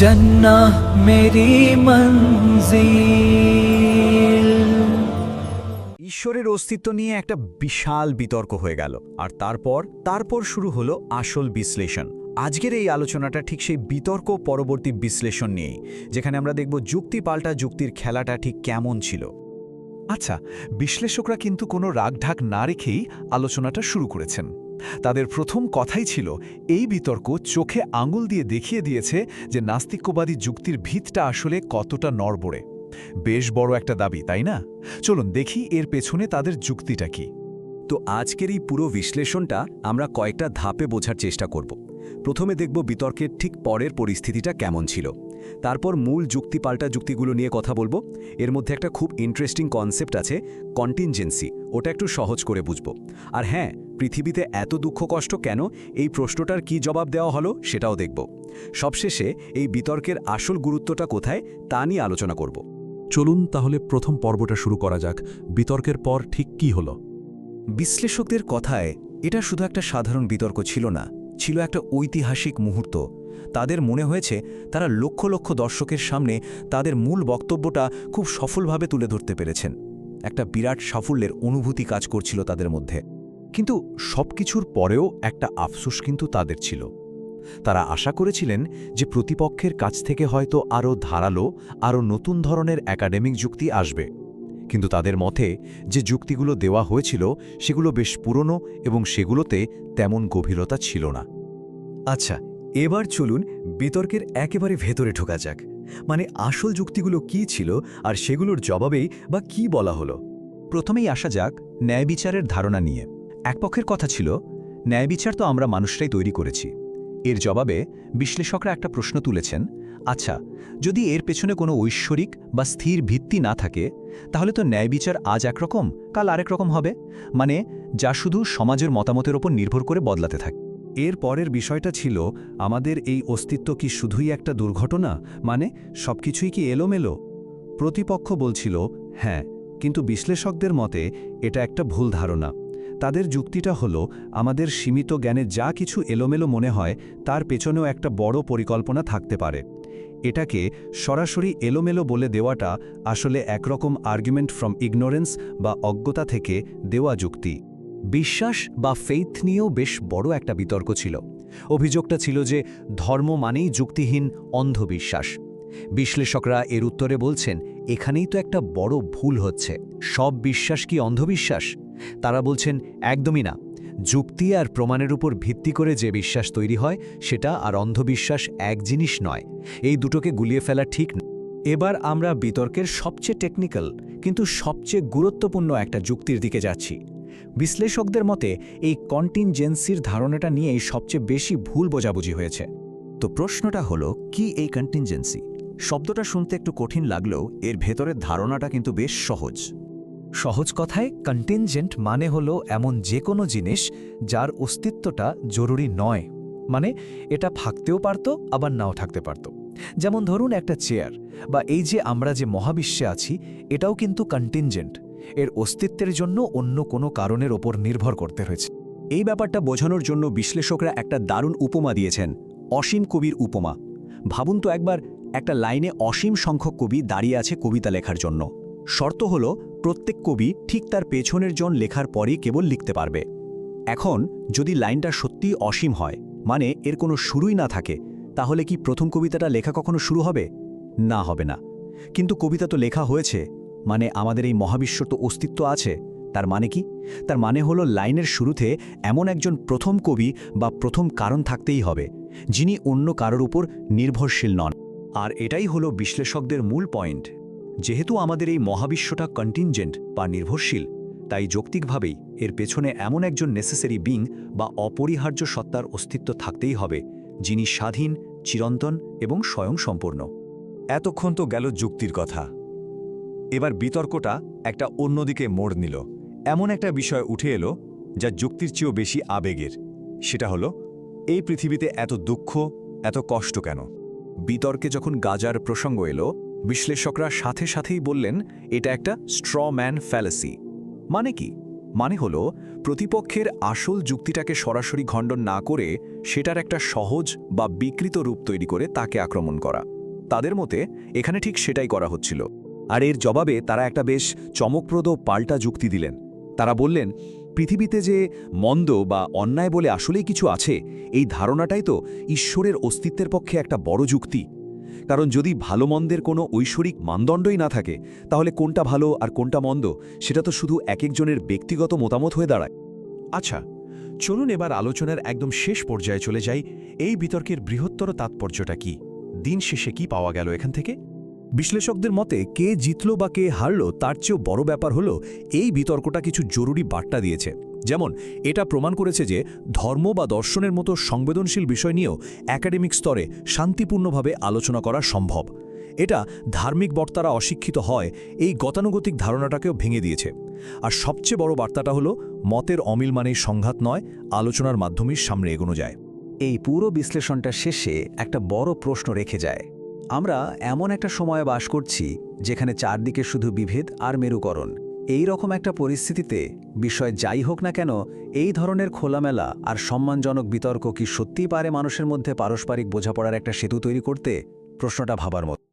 जन्नत मेरी मंजिल ঈশ্বরের অস্তিত্ব নিয়ে একটা বিশাল বিতর্ক হয়ে গেল আর তারপর তারপর শুরু হলো আসল বিশ্লেষণ আজকের এই আলোচনাটা ঠিক সেই বিতর্ক পরবর্তী বিশ্লেষণ নিয়েই যেখানে আমরা দেখব যুক্তি পাল্টা যুক্তির খেলাটা ঠিক কেমন ছিল আচ্ছা বিশ্লেষকরা কিন্তু কোনো রাগঢাক না রেখেই আলোচনাটা শুরু করেছেন তাদের প্রথম কথাই ছিল, এই বিতর্ক চোখে আঙুল দিয়ে দেখিয়ে দিয়েছে যে নাস্তিক্যবাদী যুক্তির ভিতটা আসলে কতটা নড়বড়ে। বেশ বড় একটা দাবি, তাই না? চলুন দেখি এর পেছনে তাদের যুক্তিটা কি। তো আজকের এই পুরো বিশ্লেষণটা আমরা কয়েকটা ধাপে বোঝার চেষ্টা করব। প্রথমে দেখব বিতর্কের ঠিক পরের পরিস্থিতিটা কেমন ছিল। তারপর মূল যুক্তি পাল্টা যুক্তিগুলো নিয়ে কথা বলব। এর মধ্যে একটা খুব ইন্টারেস্টিং কনসেপ্ট আছে কন্টিনজেন্সি ওটা একটু সহজ করে বুঝব। আর হ্যাঁ পৃথিবীতে এত দুঃখ কষ্ট কেন? এই প্রশ্নটার কি জবাব দেওয়া হলো সেটাও দেখব। সবশেষে এই বিতর্কের আসল গুরুত্বটা কোথায় তা নিয়ে আলোচনা করব। চলুন তাহলে প্রথম পর্বটা শুরু করা যাক। বিতর্কের পর ঠিক কি হলো? বিশ্লেষকদের কথায় এটা শুধু একটা সাধারণ বিতর্ক ছিল না ছিল একটা ঐতিহাসিক মুহূর্ত। তাদের মনে হয়েছে তারা লক্ষ লক্ষ দর্শকের সামনে তাদের মূল বক্তব্যটা খুব সফলভাবে তুলে ধরতে পেরেছেন। একটা বিরাট সাফল্যের অনুভূতি কাজ করছিল তাদের মধ্যে। কিন্তু সবকিছুর পরেও একটা আফসোস কিন্তু তাদের ছিল। তারা আশা করেছিলেন যে প্রতিপক্ষের কাছ থেকে হয়তো আরও ধারালো, আরও নতুন ধরনের একাডেমিক যুক্তি আসবে। কিন্তু তাদের মতে যে যুক্তিগুলো দেওয়া হয়েছিল সেগুলো বেশ পুরনো এবং সেগুলোতে তেমন গভীরতা ছিল না। আচ্ছা এবার চলুন বিতর্কের একেবারে ভেতরে ঢোকা যাক। মানে আসল যুক্তিগুলো কি ছিল আর সেগুলোর জবাবেই বা কি বলা হলো? প্রথমেই আসা যাক ন্যায় বিচারের ধারণা নিয়ে। এক পক্ষের কথা ছিল, ন্যায় বিচার তো আমরা মানুষরাই তৈরি করেছি। এর জবাবে বিশ্লেষকরা একটা প্রশ্ন তুলেছেন আচ্ছা যদি এর পেছনে কোনো ঐশ্বরিক বা স্থির ভিত্তি না থাকে, তাহলে তো ন্যায় বিচার আজ একরকম, কাল আরেক রকম হবে। মানে যা শুধু সমাজের মতামতের ওপর নির্ভর করে বদলাতে থাকে। এর পরের বিষয়টা ছিল, আমাদের এই অস্তিত্ব কি শুধুই একটা দুর্ঘটনা? মানে সবকিছুই কি এলোমেলো? প্রতিপক্ষ বলছিল হ্যাঁ কিন্তু বিশ্লেষকদের মতে এটা একটা ভুল ধারণা। তাদের যুক্তিটা হলো, আমাদের সীমিত জ্ঞানে যা কিছু এলোমেলো মনে হয়, তার পেছনেও একটা বড় পরিকল্পনা থাকতে পারে। এটাকে সরাসরি এলোমেলো বলে দেওয়াটা আসলে একরকম আর্গুমেন্ট ফ্রম ইগনোরেন্স বা অজ্ঞতা থেকে দেওয়া যুক্তি। বিশ্বাস বা ফেইথ নিয়েও বেশ বড় একটা বিতর্ক ছিল। অভিযোগটা ছিল যে, ধর্ম মানেই যুক্তিহীন অন্ধবিশ্বাস। বিশ্লেষকরা এর উত্তরে বলছেন, এখানেই তো একটা বড় ভুল হচ্ছে। সব বিশ্বাস কি অন্ধবিশ্বাস? তারা বলছেন, একদমই না। যুক্তি আর প্রমাণের উপর ভিত্তি করে যে বিশ্বাস তৈরি হয়, সেটা আর অন্ধবিশ্বাস এক জিনিস নয়। এই দুটোকে গুলিয়ে ফেলা ঠিক না। এবার আমরা বিতর্কের সবচেয়ে টেকনিক্যাল কিন্তু সবচেয়ে গুরুত্বপূর্ণ একটা যুক্তির দিকে যাচ্ছি। বিশ্লেষকদের মতে এই কন্টিনজেন্সির ধারণাটা নিয়েই সবচেয়ে বেশি ভুল বোঝাবুঝি হয়েছে। তো প্রশ্নটা হলো কি এই কন্টিনজেন্সি শব্দটা শুনতে একটু কঠিন লাগলেও এর ভেতরের ধারণাটা কিন্তু বেশ সহজ। সহজ কথায় কন্টিনজেন্ট মানে হলো এমন যে কোনো জিনিস যার অস্তিত্বটা জরুরি নয়। মানে এটা থাকতেও পারত আবার নাও থাকতে পারত। যেমন ধরুন একটা চেয়ার বা এই যে আমরা যে মহাবিশ্বে আছি এটাও কিন্তু কন্টিনজেন্ট এর অস্তিত্বের জন্য অন্য কোনো কারণের ওপর নির্ভর করতে হয়েছে। এই ব্যাপারটা বোঝানোর জন্য বিশ্লেষকরা একটা দারুণ উপমা দিয়েছেন, অসীম কবির উপমা। ভাবুন তো একবার, একটা লাইনে অসীম সংখ্যক কবি দাঁড়িয়ে আছে কবিতা লেখার জন্য। শর্ত হল, প্রত্যেক কবি ঠিক তার পেছনের জন লেখার পরই কেবল লিখতে পারবে। এখন, যদি লাইনটা সত্যিই অসীম হয় মানে এর কোনো শুরুই না থাকে, তাহলে কি প্রথম কবিতাটা লেখা কখনো শুরু হবে? না হবে না। কিন্তু কবিতা তো লেখা হয়েছে মানে আমাদের এই মহাবিশ্বর তো অস্তিত্ব আছে। তার মানে কি? তার মানে হলো লাইনের শুরুতে এমন একজন প্রথম কবি বা প্রথম কারণ থাকতেই হবে, যিনি অন্য কারোর উপর নির্ভরশীল নন। আর এটাই হলো বিশ্লেষকদের মূল পয়েন্ট। যেহেতু আমাদের এই মহাবিশ্বটা কন্টিনজেন্ট বা নির্ভরশীল, তাই যৌক্তিকভাবেই এর পেছনে এমন একজন নেসেসারি বিং বা অপরিহার্য সত্তার অস্তিত্ব থাকতেই হবে, যিনি স্বাধীন, চিরন্তন এবং স্বয়ংসম্পূর্ণ। এতক্ষণ তো গেল যুক্তির কথা। এবার বিতর্কটা একটা অন্যদিকে মোড় নিল। এমন একটা বিষয় উঠে এলো যা যুক্তির চেয়েও বেশি আবেগের। সেটা হলো, এই পৃথিবীতে এত দুঃখ, এত কষ্ট কেন? বিতর্কে যখন গাজার প্রসঙ্গ এলো, বিশ্লেষকরা সাথে সাথেই বললেন, এটা একটা স্ট্র ম্যান ফ্যালাসি মানে কি? মানে হল, প্রতিপক্ষের আসল যুক্তিটাকে সরাসরি খণ্ডন না করে সেটার একটা সহজ বা বিকৃত রূপ তৈরি করে তাকে আক্রমণ করা। তাদের মতে, এখানে ঠিক সেটাই করা হচ্ছিল। আর এর জবাবে তারা একটা বেশ চমকপ্রদ পাল্টা যুক্তি দিলেন। তারা বললেন, পৃথিবীতে যে মন্দ বা অন্যায় বলে আসলেই কিছু আছে, এই ধারণাটাই তো ঈশ্বরের অস্তিত্বের পক্ষে একটা বড় যুক্তি। কারণ যদি ভালো মন্দের কোনো ঐশ্বরিক মানদণ্ডই না থাকে, তাহলে কোনটা ভালো আর কোনটা মন্দ, সেটা তো শুধু এক একজনের ব্যক্তিগত মতামত হয়ে দাঁড়ায়। আচ্ছা চলুন এবার আলোচনার একদম শেষ পর্যায়ে চলে যাই। এই বিতর্কের বৃহত্তর তাৎপর্যটা কি? দিন শেষে কি পাওয়া গেল এখান থেকে? বিশ্লেষকদের মতে, কে জিতল বা কে হারল তার চেয়েও বড় ব্যাপার হলো, এই বিতর্কটা কিছু জরুরি বার্তা দিয়েছে। যেমন, এটা প্রমাণ করেছে যে, ধর্ম বা দর্শনের মতো সংবেদনশীল বিষয় নিয়েও একাডেমিক স্তরে শান্তিপূর্ণভাবে আলোচনা করা সম্ভব। এটা ধার্মিক বক্তারা অশিক্ষিত হয়, এই গতানুগতিক ধারণাটাকেও ভেঙে দিয়েছে। আর সবচেয়ে বড় বার্তাটা হলো, মতের অমিল মানেই সংঘাত নয়, আলোচনার মাধ্যমেই সামনে এগোনো যায়। এই পুরো বিশ্লেষণটা শেষে একটা বড় প্রশ্ন রেখে যায়। আমরা এমন একটা সময়ে বাস করছি যেখানে চারদিকে শুধু বিভেদ আর মেরুকরণ। এই রকম একটা পরিস্থিতিতে বিষয় যাই হোক না কেন, এই ধরনের খোলামেলা আর সম্মানজনক বিতর্ক কি সত্যিই পারে মানুষের মধ্যে পারস্পরিক বোঝাপড়ার একটা সেতু তৈরি করতে? প্রশ্নটা ভাবার মতো।